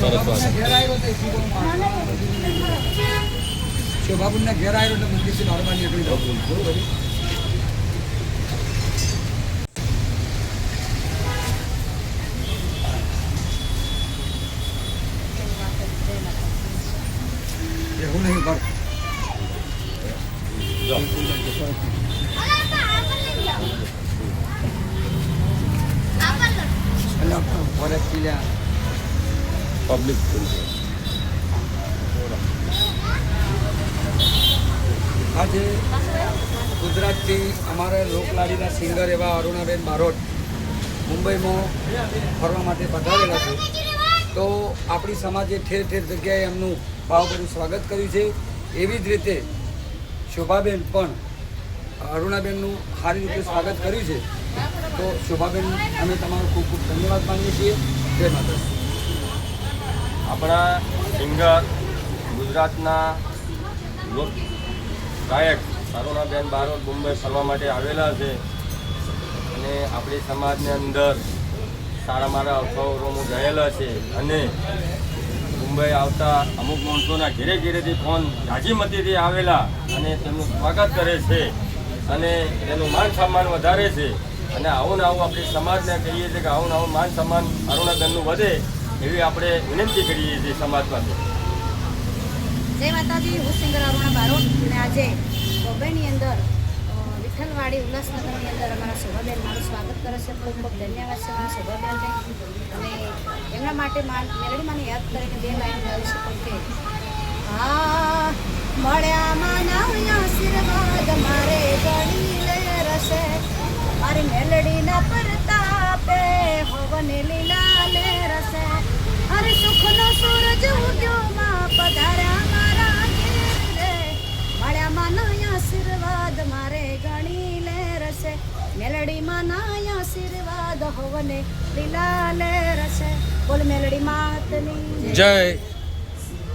સરસ વાત. ઘેર આવ્યો એટલે મંદિરથી બહાર નીકળી જવું બરોબર એવું નહીં પર ફોરેસ્ટ કિલ્લા પબ્લિક આજે ગુજરાતથી અમારા લોકલાડીના સિંગર એવા અરુણાબેન બારોટ મુંબઈમાં ફરવા માટે પધારેલા છે. તો આપણી સમાજે ઠેર ઠેર જગ્યાએ એમનું ભાવભર્યું સ્વાગત કર્યું છે. એવી જ રીતે શોભાબેન પણ અરુણાબેનનું સારી રીતે સ્વાગત કર્યું છે. તો શોભાબેન, અમે તમારો ખૂબ ખૂબ ધન્યવાદ માનીએ છીએ. જય માતા આપણા સિંગર, ગુજરાતના લોક ગાયક સરોનાબેન બારોટ મુંબઈ ફરવા માટે આવેલા છે. અને આપણી સમાજની અંદર સારા મારા અવસરોમાં ગયેલા છે. અને મુંબઈ આવતા અમુક માણસોના ઘેરે ઘેરેથી ફોન રાજીમતીથી આવેલા અને તેમનું સ્વાગત કરે છે. અને તેનું માન સન્માન વધારે છે. અને આવું ને આવું આપણી સમાજને કહીએ છીએ કે આવું ને આવું માન સન્માન અરુણાબેનનું વધે. એવી આપણે વિનંતી કરીએ છીએ સમાજમાંથી જય માતાજી, હું સિંગર અરુણા બારોટ અને આજે બોમ્બેની અંદર વિઠ્ઠલવાડી ઉલ્લાસનગરની અંદર અમારા શોભાબેન મારું સ્વાગત કરે છે. ખૂબ ખૂબ ધન્યવાદ છે મારા શોભાબેનને. અને એમના માટે માન મેલડીમાંને યાદ કરીને બે લાઈન ગાવી શકું કે રસે મેલડી માના આશીર્વાદ હોવને લીલા લે રસે બોલ મેલડી માતની. જય